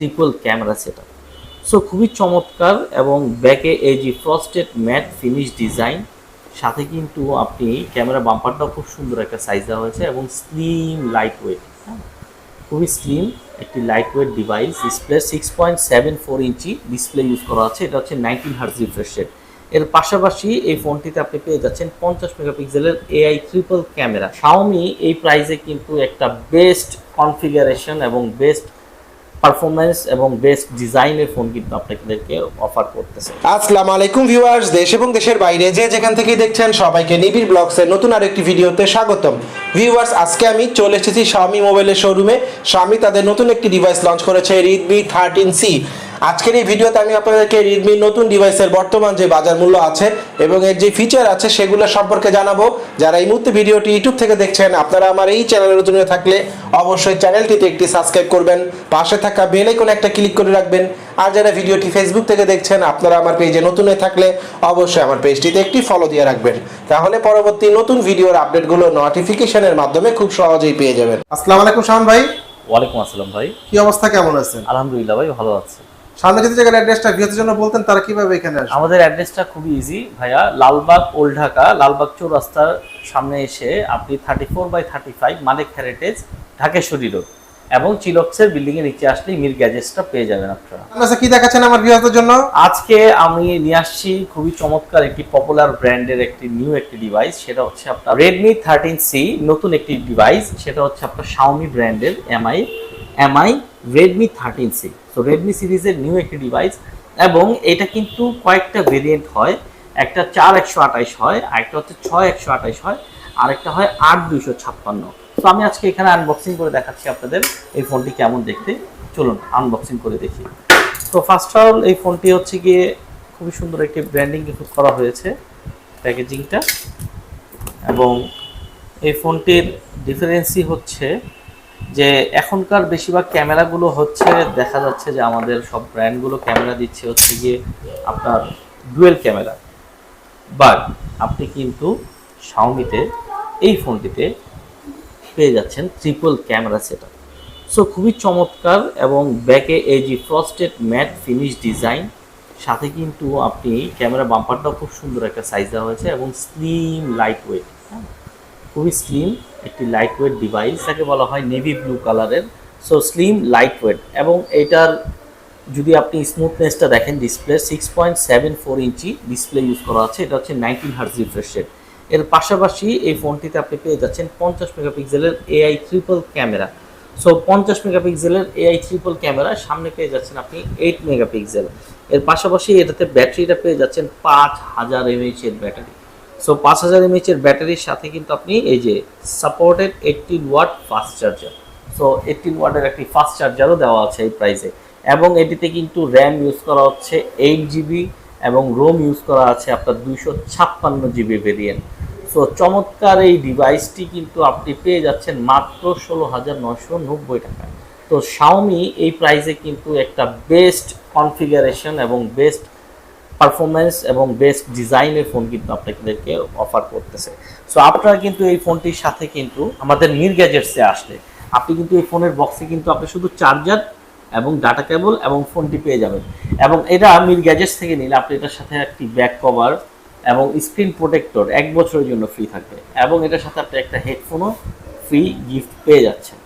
Triple camera set so খুবই চমৎকার এবং ব্যাকে এই যে ফ্রস্টেড ম্যাট ফিনিশ ডিজাইন সাথে কিন্তু আপনি ক্যামেরা বাম্পারটাও খুব সুন্দর একটা সাইজ দেওয়া হয়েছে এবং স্লিম লাইট ওয়েট খুবই স্লিম একটি lightweight device display six point seven four inch display use করা আছে, এটা হচ্ছে নাইনটিন হার্স রিফ্রেশ এর পাশাপাশি এই ফোনটিতে আপনি পেয়ে যাচ্ছেন পঞ্চাশ মেগাপিক্সেলের এআই ট্রিপল ক্যামেরা শাওমি এই প্রাইসে কিন্তু একটা বেস্ট কনফিগারেশন এবং বেস্ট পারফরমেন্স এবং বেস্ট ডিজাইনের ফোন কিন্তু আপনাদেরকে অফার করতেছে। আসসালামু আলাইকুম ভিউয়ার্স দেশ এবং দেশের বাইরে যে যেখান থেকে দেখছেন সবাইকে নিবিড় ব্লগসের নতুন আরেকটি ভিডিওতে স্বাগতম। ভিউয়ার্স আজকে আমি চলে এসেছি Xiaomi মোবাইলের শোরুমে Xiaomi তাদের নতুন একটি ডিভাইস লঞ্চ করেছে Redmi 13C আজকের এই ভিডিওতে আমি আপনাদেরকে Redmi নতুন ডিভাইসের বর্তমান যে বাজার মূল্য আছে এবং এর যে ফিচার আছে সেগুলো সম্পর্কে জানাব। যারা এই মুহূর্তে ভিডিওটি ইউটিউব থেকে দেখছেন আপনারা আমার এই চ্যানেলে নতুন হয়ে থাকলে অবশ্যই চ্যানেলটিতে একটি সাবস্ক্রাইব করবেন পাশে থাকা বেল আইকনে একটা ক্লিক করে রাখবেন। আর যারা ভিডিওটি ফেসবুক থেকে দেখছেন আপনারা আমার পেজে নতুন হয়ে থাকলে অবশ্যই আমার পেজটিতে একটি ফলো দিয়ে রাখবেন। তাহলে পরবর্তী নতুন ভিডিওর আপডেটগুলো নোটিফিকেশনের মাধ্যমে খুব সহজেই পেয়ে যাবেন। আসসালামু আলাইকুম শাহান ভাই। ওয়ালাইকুম আসসালাম ভাই। কি অবস্থা কেমন আছেন? আলহামদুলিল্লাহ ভাই ভালো আছে। সামনে যদি জায়গার অ্যাড্রেসটা ভিউতে জন্য বলতেন তারা কীভাবে এখানে আসবে? আমাদের অ্যাড্রেসটা খুবই ইজি ভাইয়া লালবাগ ওল্ড ঢাকা লালবাগ চৌরাস্তার সামনে এসে আপনি thirty four by thirty five Malik Heritage Dhakeshwari road এবং চিলক্সের বিল্ডিং এর নিচে আসলে মির গ্যাজেটসটা পেয়ে যাবেন আপনারা। কাছে কি দেখাচ্ছেন আমার ভিউয়ারদের জন্য? আজকে আমি নিয়ে আসছি খুবই চমৎকার একটি পপুলার ব্র্যান্ডের একটি নিউ একটি ডিভাইস সেটা হচ্ছে আপনার থার্টিন সি নতুন একটি ডিভাইস সেটা হচ্ছে আপনার শাওমি ব্র্যান্ডের MI MI Redmi thirteen C তো রেডমি সিরিজের নিউ একটি ডিভাইস এবং এটা কিন্তু কয়েকটা ভেরিয়েন্ট হয়। একটা চার একশো আঠাইশ হয় আরেকটা হচ্ছে ছয় একশো আঠাইশ হয় আরেকটা হয় আট দুইশো ছাপ্পান্ন। তো আমি আজকে এখানে আনবক্সিং করে দেখাচ্ছি আপনাদের এই ফোনটি কেমন দেখতে। চলুন আনবক্সিং করে দেখি। তো ফার্স্ট অল এই ফোনটি হচ্ছে গিয়ে খুবই সুন্দর একটি ব্র্যান্ডিং করা হয়েছে প্যাকেজিংটা এবং এই ফোনটির ডিফারেন্সই হচ্ছে যে এখনকার বেশিরভাগ ক্যামেরাগুলো হচ্ছে, দেখা যাচ্ছে যে আমাদের সব ব্র্যান্ডগুলো ক্যামেরা দিচ্ছে হচ্ছে গিয়ে আপনার ডুয়েল ক্যামেরা বাট আপনি কিন্তু শাওমিতে এই ফোনটিতে পেয়ে যাচ্ছেন ট্রিপল ক্যামেরা সেট সো খুবই চমৎকার এবং ব্যাকে এই যে ফ্রস্টেড ম্যাট ফিনিশ ডিজাইন সাথে কিন্তু আপনি ক্যামেরা বাম্পারটাও খুব সুন্দর একটা সাইজ দেওয়া হয়েছে এবং স্লিম লাইট ওয়েট খুবই স্লিম একটি লাইট ওয়েট ডিভাইস তাকে বলা হয় নেভি ব্লু কালারের সো স্লিম লাইট ওয়েট এবং এটার যদি আপনি স্মুথনেসটা দেখেন display six point seven four inch display use করা আছে, এটা হচ্ছে নাইনটিন হার্স রিফ্রেশ রেট এর পাশাপাশি এই ফোনটিতে আপনি পেয়ে যাচ্ছেন পঞ্চাশ মেগাপিক্সেলের এআই ট্রিপল ক্যামেরা সো পঞ্চাশ মেগাপিক্সেলের এআই ট্রিপল ক্যামেরা সামনে পেয়ে যাচ্ছেন আপনি এইট মেগাপিক্সেল এর পাশাপাশি এটাতে ব্যাটারিটা পেয়ে যাচ্ছেন পাঁচ হাজার এমএইচ এর ব্যাটারি সো পাঁচ হাজার এমএইচ এর ব্যাটারির সাথে কিন্তু আপনি এই যে supported eighteen watt fast charger so eighteen ওয়াটের একটি ফাস্ট চার্জারও দেওয়া আছে এই প্রাইসে এবং এটিতে কিন্তু র্যাম ইউজ করা হচ্ছে এইট জিবি এবং রোম ইউজ করা আছে আপনার দুইশো ছাপ্পান্ন জিবি ভেরিয়েন্ট সো চমৎকার এই ডিভাইসটি কিন্তু আপনি পেয়ে যাচ্ছেন মাত্র ষোলো হাজার নশো নব্বই টাকায়। তো শাওমি এই প্রাইসে কিন্তু একটা বেস্ট কনফিগারেশন এবং বেস্ট পারফরমেন্স এবং বেস্ট ডিজাইনের ফোন কিন্তু আপনাদেরকে অফার করতেছে। সো আপনারা কিন্তু এই ফোনটির সাথে কিন্তু আমাদের মির গ্যাজেটসে আসলে আপনি কিন্তু এই ফোনের বক্সে কিন্তু আপনি শুধু চার্জার এবং ডাটা কেবল এবং ফোনটি পেয়ে যাবেন। এবং এটা মির গ্যাজেটস থেকে নিলে আপনি এটার সাথে একটি ব্যাক কভার এবং স্ক্রিন প্রোটেক্টর এক বছরের জন্য ফ্রি থাকবে। এবং এটার সাথে আপনি একটা হেডফোনও ফ্রি গিফট পেয়ে যাচ্ছেন।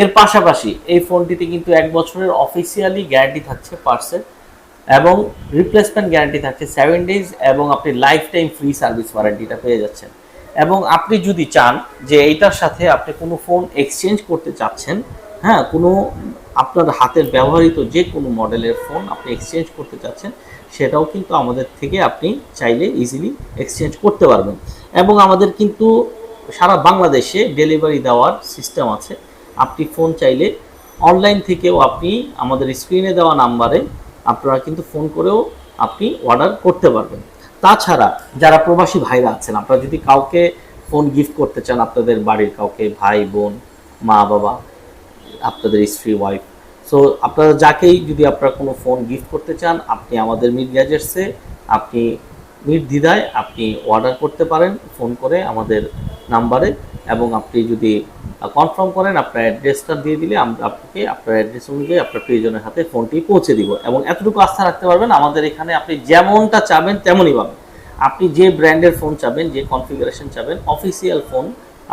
এর পাশাপাশি এই ফোনটিতে কিন্তু এক বছরের অফিসিয়ালি গ্যারান্টি থাকছে পার্সেল এবং রিপ্লেসমেন্ট গ্যারান্টি থাকছে সেভেন ডেজ এবং আপনি লাইফ টাইম ফ্রি সার্ভিস ওয়ারেন্টিটা পেয়ে যাচ্ছেন। এবং আপনি যদি চান যে এইটার সাথে আপনি কোনো ফোন এক্সচেঞ্জ করতে চাচ্ছেন হ্যাঁ কোনো আপনার হাতের ব্যবহৃত যে কোনো মডেলের ফোন আপনি এক্সচেঞ্জ করতে চাচ্ছেন, সেটাও কিন্তু আমাদের থেকে আপনি চাইলে ইজিলি এক্সচেঞ্জ করতে পারবেন। এবং আমাদের কিন্তু সারা বাংলাদেশে ডেলিভারি দেওয়ার সিস্টেম আছে। আপনি ফোন চাইলে অনলাইন থেকেও আপনি আমাদের স্ক্রিনে দেওয়া নাম্বারে আপনারা কিন্তু ফোন করেও আপনি অর্ডার করতে পারবেন। তাছাড়া যারা প্রবাসী ভাইরা আছেন, আপনারা যদি কাউকে ফোন গিফট করতে চান, আপনাদের বাড়ির কাউকে, ভাই, বোন, মা, বাবা, আপনাদের স্ত্রী ওয়াইফ সো আপনারা যাকেই যদি আপনারা কোনো ফোন গিফট করতে চান, আপনি আমাদের মিড গ্যাজেটসে আপনি নির্দ্বিধায় আপনি অর্ডার করতে পারেন ফোন করে আমাদের নাম্বারে এবং আপনি যদি কনফার্ম করেন, আপনার অ্যাড্রেসটা দিয়ে দিলে আমরা আপনাকে, আপনার অ্যাড্রেস অনুযায়ী আপনার প্রিয়জনের হাতে ফোনটি পৌঁছে দিব। এবং এতটুকু আস্থা রাখতে পারবেন, আমাদের এখানে আপনি যেমনটা চাবেন তেমনই পাবেন। আপনি যে ব্র্যান্ডের ফোন চাবেন, যে কনফিগারেশন চাবেন অফিসিয়াল ফোন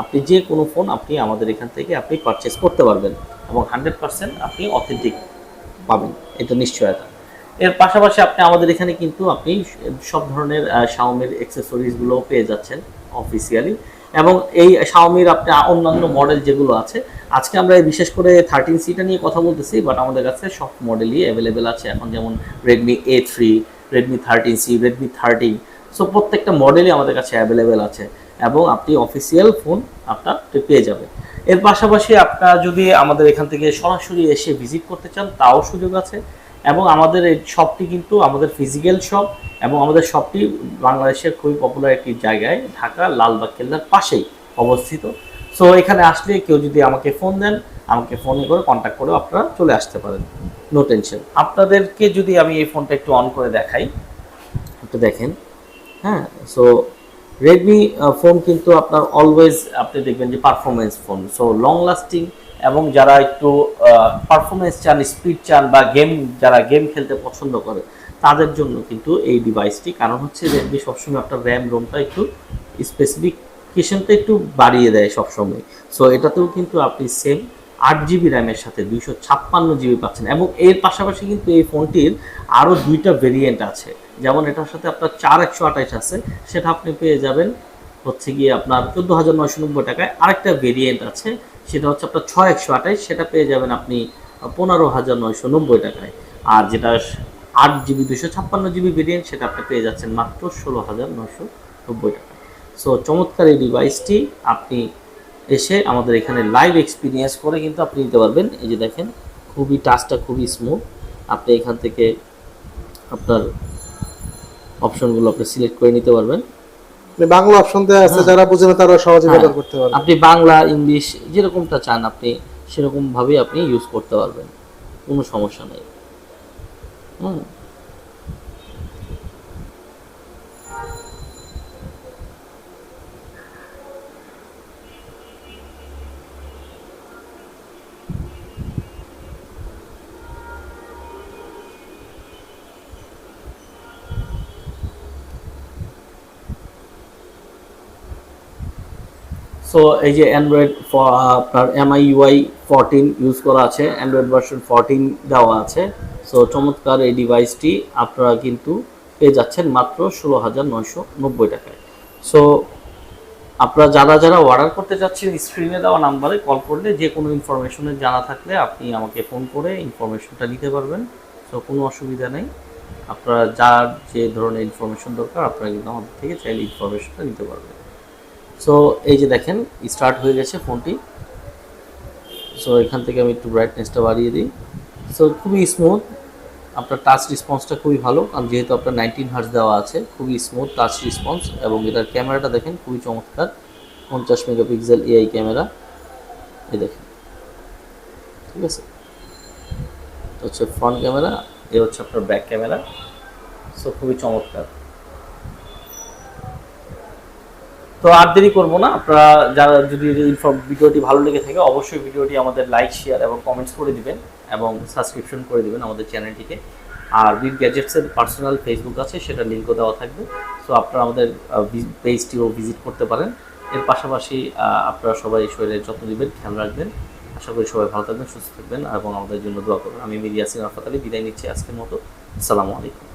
আপনি যে কোনো ফোন আপনি আমাদের এখান থেকে আপনি পারচেস করতে পারবেন। এবং হান্ড্রেড পার্সেন্ট আপনি অথেন্টিক পাবেন, এটা নিশ্চয়তা এর পাশাপাশি আপনি আমাদের এখানে কিন্তু আপনি সব ধরনের শাওমির অ্যাক্সেসরিজগুলো পেয়ে যাচ্ছেন অফিসিয়ালি এবং এই শাওমির আপনি অন্যান্য মডেল যেগুলো আছে, আজকে আমরা বিশেষ করে থার্টিন সিটা নিয়ে কথা বলতেছি বাট আমাদের কাছে সব মডেলই অ্যাভেলেবেল আছে। এখন যেমন Redmi A three Redmi thirteen C Redmi thirteen so প্রত্যেকটা মডেলই আমাদের কাছে অ্যাভেলেবেল আছে। এবং আপনি অফিসিয়াল ফোন আপনার পেয়ে যাবেন। এর পাশাপাশি আপনারা যদি আমাদের এখান থেকে সরাসরি এসে ভিজিট করতে চান, তাও সুযোগ আছে। এবং আমাদের এই শপটি কিন্তু আমাদের ফিজিক্যাল শপ এবং আমাদের শপটি বাংলাদেশের খুবই পপুলার একটি জায়গায়, ঢাকা, লালবাগ কেল্লার পাশেই অবস্থিত। সো এখানে আসলে কেউ যদি আমাকে ফোন দেন, আমাকে ফোনে করে কন্ট্যাক্ট করে আপনারা চলে আসতে পারেন। নো টেনশন আপনাদেরকে যদি আমি এই ফোনটা একটু অন করে দেখাই, একটু দেখেন। হ্যাঁ সো রেডমি ফোন কিন্তু আপনার অলওয়েজ আপনি দেখবেন যে performance phone so long lasting এবং যারা একটু পারফরমেন্স চান স্পিড চান বা গেম যারা গেম খেলতে পছন্দ করে, তাদের জন্য কিন্তু এই ডিভাইসটি কারণ হচ্ছে রেডমি সবসময় আপনার র্যাম রোমটা একটু স্পেসিফিকেশনটা একটু বাড়িয়ে দেয় সবসময়। সো এটাতেও কিন্তু আপনি সেম আট জিবি র্যামের সাথে দুইশো ছাপ্পান্ন জিবি পাচ্ছেন। এবং এর পাশাপাশি কিন্তু এই ফোনটির আরও দুইটা ভেরিয়েন্ট আছে। যেমন এটার সাথে আপনার চার একশো আঠাইশ আছে। সেটা আপনি পেয়ে যাবেন হচ্ছে গিয়ে আপনার চোদ্দ হাজার নয়শো নব্বই টাকায় আরেকটা ভেরিয়েন্ট আছে। সেটা হচ্ছে আপনার ছয় একশো আঠাইশ, সেটা পেয়ে যাবেন আপনি পনেরো হাজার নয়শো নব্বই টাকায়। আর যেটা আট জিবি দুশো ছাপ্পান্ন জিবি ভেরিয়েন্ট সেটা আপনি পেয়ে যাচ্ছেন মাত্র ষোলো হাজার নয়শো নব্বই টাকায়। সো চমৎকার এই ডিভাইসটি আপনি এসে আমাদের এখানে লাইভ এক্সপিরিয়েন্স করে কিন্তু আপনি নিতে পারবেন। এই যে দেখেন, খুবই টাচটা খুবই স্মুথ আপনি এখান থেকে আপনার অপশনগুলো আপনি সিলেক্ট করে নিতে পারবেন। বাংলা অপশন দেওয়া আছে যারা বুঝে না তারা সহজে ব্যবহার করতে পারবে। আপনি বাংলা ইংলিশ যেরকমটা চান আপনি সেরকম ভাবে আপনি ইউজ করতে পারবেন। কোনো সমস্যা নেই। হুম। সো এই যে অ্যান্ড্রয়েড আপনার এমআই ইউআই ফোরটিন ইউজ করা আছে অ্যান্ড্রয়েড ভার্সন ফোরটিন দেওয়া আছে। সো চমৎকার এই ডিভাইসটি আপনারা কিন্তু পেয়ে যাচ্ছেন মাত্র ষোলো হাজার নয়শো নব্বই টাকায়। সো আপনারা যারা যারা অর্ডার করতে চাচ্ছেন স্ক্রিনে দেওয়া নাম্বারে কল করলে যে কোনো ইনফরমেশনের জানা থাকলে আপনি আমাকে ফোন করে ইনফরমেশনটা নিতে পারবেন। সো কোনো অসুবিধা নেই। আপনারা যার যে ধরনের ইনফরমেশন দরকার, আপনারা কিন্তু আমাদের থেকে চাইলে ইনফরমেশনটা নিতে পারবেন। সো এই যে দেখেন স্টার্ট হয়ে গেছে ফোনটি। সো এখান থেকে আমি একটু ব্রাইটনেসটা বাড়িয়ে দিই। সো খুবই স্মুথ আপনার টাচ রেসপন্সটা খুবই ভালো, কারণ যেহেতু আপনার নাইনটিন হার্স দেওয়া আছে, খুবই স্মুথ টাচ রেসপন্স এবং এটার ক্যামেরাটা দেখেন, খুবই চমৎকার। পঞ্চাশ মেগাপিক্সেল এআই ক্যামেরা এই দেখেন। ঠিক আছে? হচ্ছে ফ্রন্ট ক্যামেরা এ হচ্ছে আপনার ব্যাক ক্যামেরা সো খুবই চমৎকার। তো আর দেরি করব না। আপনারা যারা যদি ভিডিওটি ভালো লেগে থাকে, অবশ্যই ভিডিওটি আমাদের লাইক শেয়ার এবং কমেন্টস করে দিবেন এবং সাবস্ক্রিপশন করে দিবেন আমাদের চ্যানেলটিকে। আর বিগ গ্যাজেটসের পার্সোনাল ফেসবুক আছে, সেটা লিঙ্কও দেওয়া থাকবে। সো আপনারা আমাদের পেজটিও ভিজিট করতে পারেন। এর পাশাপাশি আপনারা সবাই শরীরের যত্ন নেবেন, খেয়াল রাখবেন। আশা করি সবাই ভালো থাকবেন, সুস্থ থাকবেন এবং আমাদের জন্য দোয়া করবেন। আমি মিডিয়া আরফাত আলী, বিদায় নিচ্ছি আজকের মতো। আসসালামু আলাইকুম।